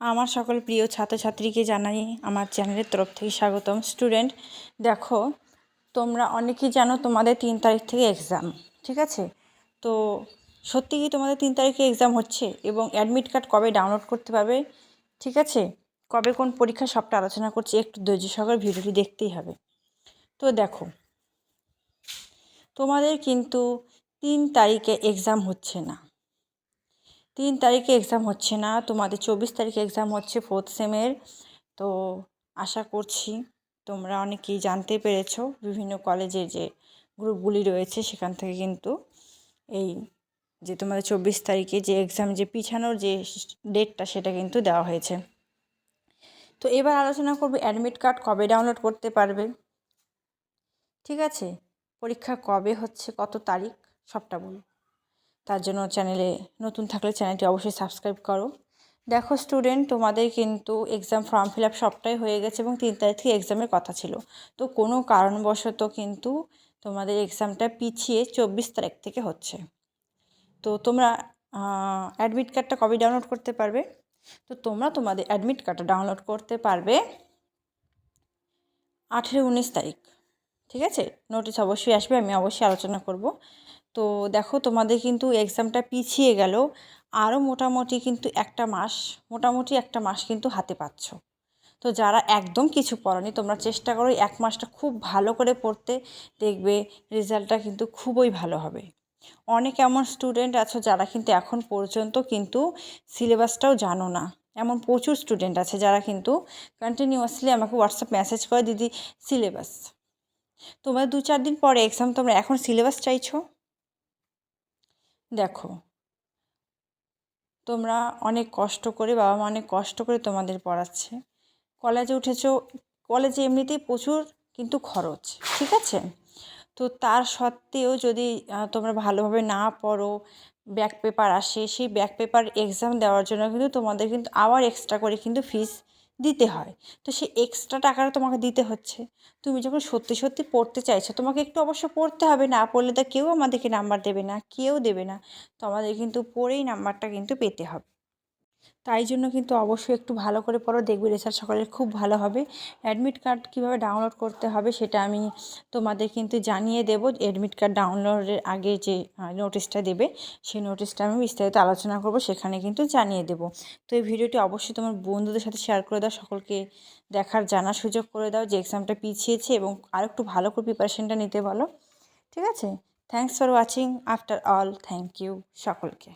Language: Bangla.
আমার সকল প্রিয় ছাত্রছাত্রীকে জানাই আমার চ্যানেলের তরফ থেকে স্বাগতম। স্টুডেন্ট, দেখো, তোমরা অনেকেই জানো তোমাদের তিন তারিখ থেকে এক্সাম ঠিক আছে? তো সত্যি কি তোমাদের তিন তারিখে এক্সাম হচ্ছে এবং অ্যাডমিট কার্ড কবে ডাউনলোড করতে পারবে, ঠিক আছে? কবে কোন পরীক্ষা সবটা আলোচনা করছি, একটু ধৈর্য সহকারে ভিডিওটি দেখতেই হবে। তো দেখো, তোমাদের কিন্তু তিন তারিখে এক্সাম হচ্ছে না। তিন তারিখে এক্সাম হচ্ছে না, তোমাদের চব্বিশ তারিখে এক্সাম হচ্ছে ফোর্থ সেমের তো আশা করছি তোমরা অনেকেই জানতে পেরেছ, বিভিন্ন কলেজে যে গ্রুপগুলি রয়েছে সেখান থেকে কিন্তু এই যে তোমাদের চব্বিশ তারিখে যে এক্সাম যে পিছানোর যে ডেটটা সেটা কিন্তু দেওয়া হয়েছে। তো এবার আলোচনা করবে অ্যাডমিট কার্ড কবে ডাউনলোড করতে পারবে। ঠিক আছে? পরীক্ষা কবে হচ্ছে? কত তারিখ? সবটা বলব তার জন্য চ্যানেলে নতুন থাকলে চ্যানেলটি অবশ্যই সাবস্ক্রাইব করো। দেখো স্টুডেন্ট তোমাদের কিন্তু এক্সাম ফর্ম ফিল আপ সবটাই হয়ে গেছে এবং তিন তারিখ থেকে এক্সামের কথা ছিল। তো কোনো কারণবশত কিন্তু তোমাদের এক্সামটা পিছিয়ে চব্বিশ তারিখ থেকে হচ্ছে। তো তোমরা অ্যাডমিট কার্ডটা কবে ডাউনলোড করতে পারবে? তো তোমরা তোমাদের অ্যাডমিট কার্ডটা ডাউনলোড করতে পারবে আঠেরো উনিশ তারিখ। ঠিক আছে? নোটিশ অবশ্যই আসবে, আমি অবশ্যই আলোচনা করব। তো দেখো তোমাদের কিন্তু এক্সামটা পিছিয়ে গেল। আরও মোটামুটি কিন্তু একটা মাস, মোটামুটি একটা মাস কিন্তু হাতে পাচ্ছ। তো যারা একদম কিছু পড়নি, তোমরা চেষ্টা করো এক মাসটা খুব ভালো করে পড়তে। দেখবে রেজাল্টটা কিন্তু খুবই ভালো হবে। অনেক এমন স্টুডেন্ট আছো যারা কিন্তু এখন পর্যন্ত কিন্তু সিলেবাসটাও জানো না। এমন প্রচুর স্টুডেন্ট আছে যারা কিন্তু কন্টিনিউয়াসলি আমাকে হোয়াটসঅ্যাপ মেসেজ করে, দিদি সিলেবাস তোমরা দু চার দিন পরে এক্সাম তোমরা এখন সিলেবাস চাইছো? দেখো, তোমরা অনেক কষ্ট করে, বাবা মা অনেক কষ্ট করে তোমাদের পড়াচ্ছে। কলেজে উঠেছো, কলেজে এমনিতেই প্রচুর কিন্তু খরচ, ঠিক আছে? তো তার সত্ত্বেও যদি তোমরা ভালোভাবে না পড়ো, ব্যাক পেপার আসে, সেই ব্যাক পেপার এক্সাম দেওয়ার জন্য কিন্তু তোমাদের কিন্তু আবার এক্সট্রা করে কিন্তু ফিস দিতে হয়। তো সে এক্সট্রা টাকাটা তোমাকে দিতে হচ্ছে। তুমি যখন সত্যি সত্যি পড়তে চাইছো, তোমাকে একটু অবশ্য পড়তে হবে, না পড়লে তো কেউ আমাদেরকে নাম্বার দেবে না, কেউ দেবে না। তো আমাদের কিন্তু পড়েই নাম্বারটা কিন্তু পেতে হবে। তাই জন্য কিন্তু অবশ্যই একটু ভালো করে পড়ো, দেখবে রেজাল্ট সকলের খুব ভালো হবে। অ্যাডমিট কার্ড কীভাবে ডাউনলোড করতে হবে সেটা আমি তোমাদের কিন্তু জানিয়ে দেব। অ্যাডমিট কার্ড ডাউনলোডের আগে যে নোটিশটা দেবে, সেই নোটিশটা আমি বিস্তারিত আলোচনা করব, সেখানে কিন্তু জানিয়ে দেব। তো এই ভিডিওটি অবশ্যই তোমার বন্ধুদের সাথে শেয়ার করে দাও, সকলকে দেখার, জানার সুযোগ করে দাও যে এক্সামটা পিছিয়েছে এবং আরেকটু ভালো করে প্রিপারেশনটা নিতে বলো। ঠিক আছে? Thanks for watching after all thank you সকলকে।